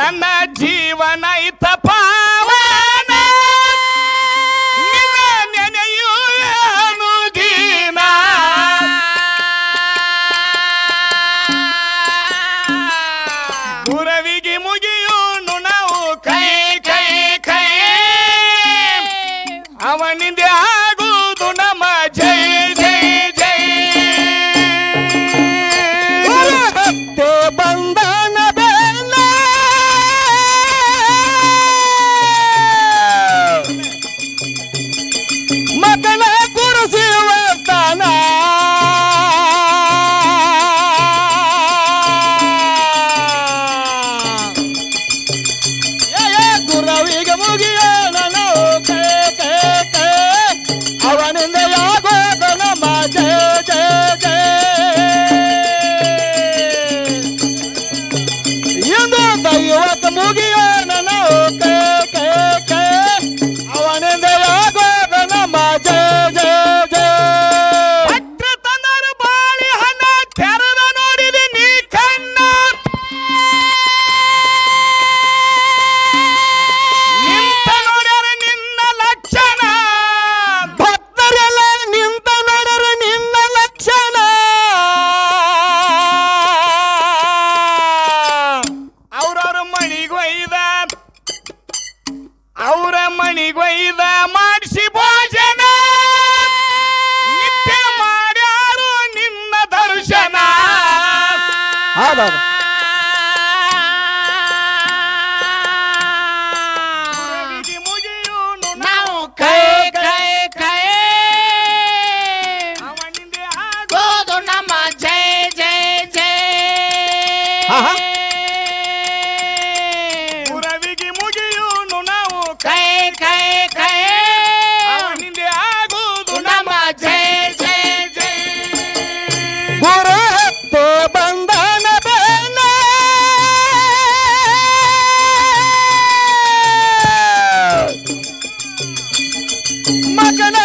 ನನ್ನ ಜೀವನ ಇತ দাও ಮಗನ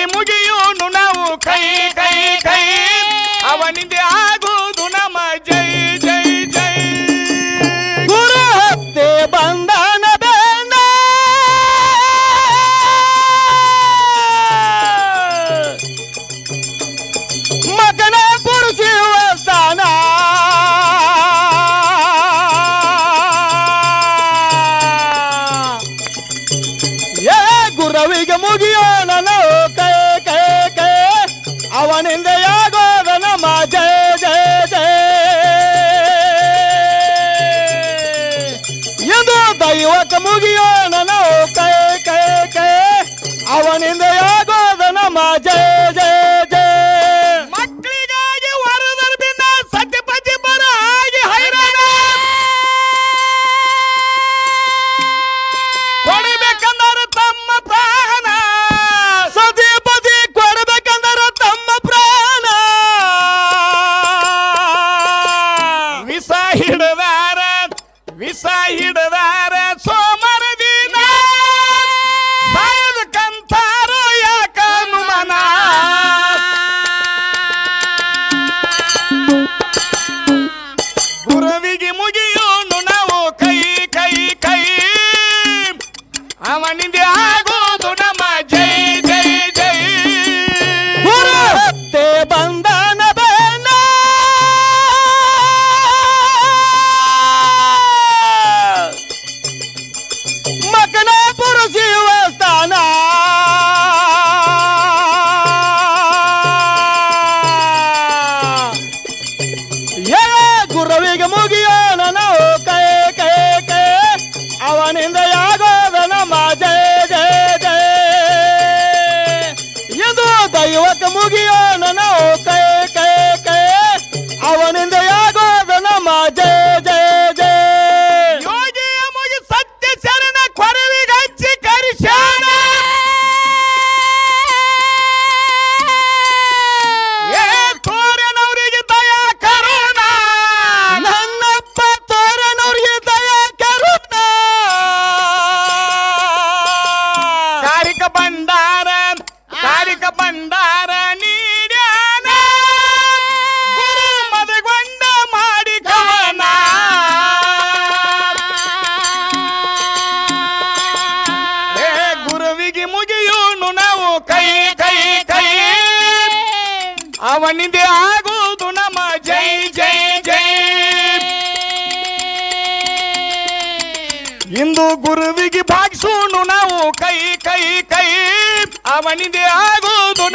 que muy Kamugia, and నింది ఆగూదు నమ జై జై జై ಇಂದು ಗುರುವಿಗೆ ಭಾಗಿಸೋಣ ನಾವು ಕೈ ಕೈ ಕೈ ಅವನಿದೆ ಆಗೋದು